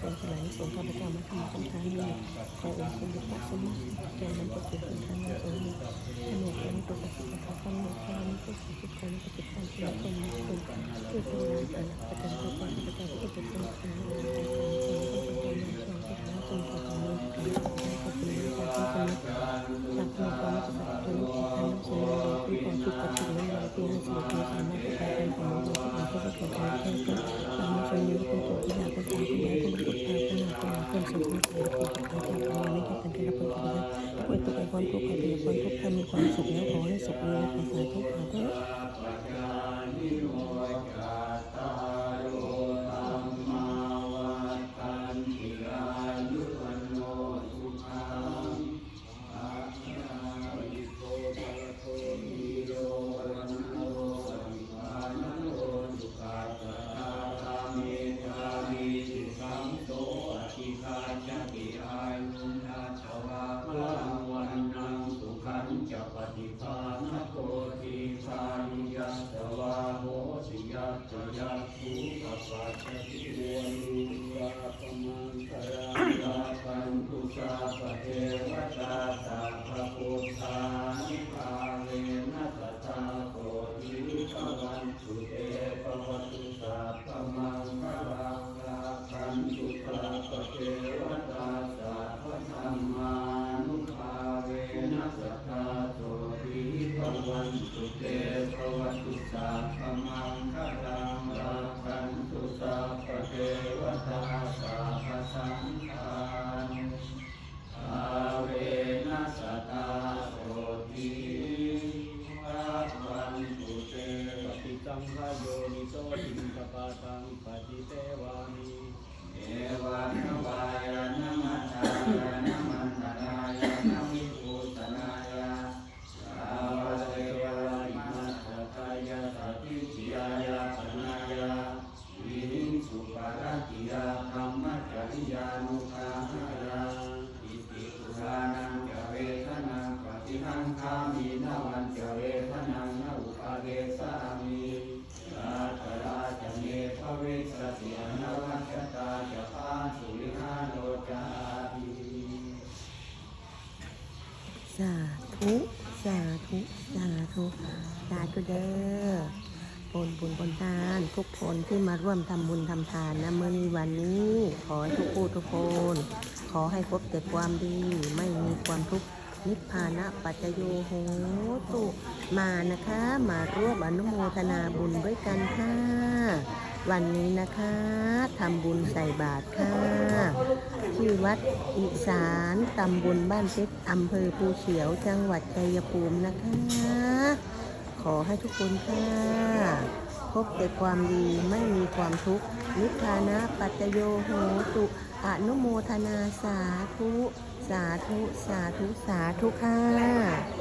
เป็นสลายสงฆ์ข้าพเจ้ามาทำสังฆานี้ขอองค์สมเด็จพระสมมาแก่นั้นจะเป็นคนทางนี้องค์นี้ขนมนั้นตัวกสิกรรมข้าวเหนียวข้าวนี้ก็สิบคนปฏิบัติเป็นคนมีคนเพื่อเป็นงานประจำ ป่วยตัวเป็นความทุกข์ใครเป็นความทุกข์ใครมีความสุขแล้วขอให้สุขเลยภาษาทุกข์ขอเถอะ พุทธานิพาเวนัสตาโกติภวันตุเตภวตุสาปมังคาราปันตุสาปเทวตาตาภธรรมานุภาเวนัสตาโตติภวันตุเตภวตุสาปมังคารังราคันตุสาปเท วตาสาปสังฆานุอาเวนัสตาโตติภวันตุเตปิตังขโยนิโสติกปาตังปฏิเทวามิเอวะนวายนะมัตตายนะมันตนายะนะวิภูตนายะสาวเทวะอิมัสสะกายะสัพพิจิยายะปนะ รากิยะธรรมจริยานุภาหายะอิติปุรานังจะเวทนังปฏิหังคามีนวันจะเวทนังนอุปาเดสามิราชราชเมภเวสติอนวัชตาจะพาสุริหาโลจาภิสาธุ สาธุ สาธุ สาธุเด้อ ผลบุญผลทาน ทุกคนที่มาร่วมทำบุญทำทานนะเมื่อนี้วันนี้ ขอให้ทุกผู้ทุกคน ขอให้พบแต่ความดี ไม่มีความทุกข์นิพพานะปัจจโยโหตุมานะคะ มาร่วมอนุโมทนาบุญด้วยกันค่ะวันนี้นะคะทำบุญใส่บาตรค่ะ ที่วัดอีสานตำบลบ้านเพชรอำเภอภูเขียวจังหวัดชัยภูมินะคะ ขอให้ทุกคนค่ะ พบแต่ความดีไม่มีความทุกข์ นิพพานะปัจจโยโหตุอนุโมทนาสาธุ สาธุ สาธุ สาธุค่ะ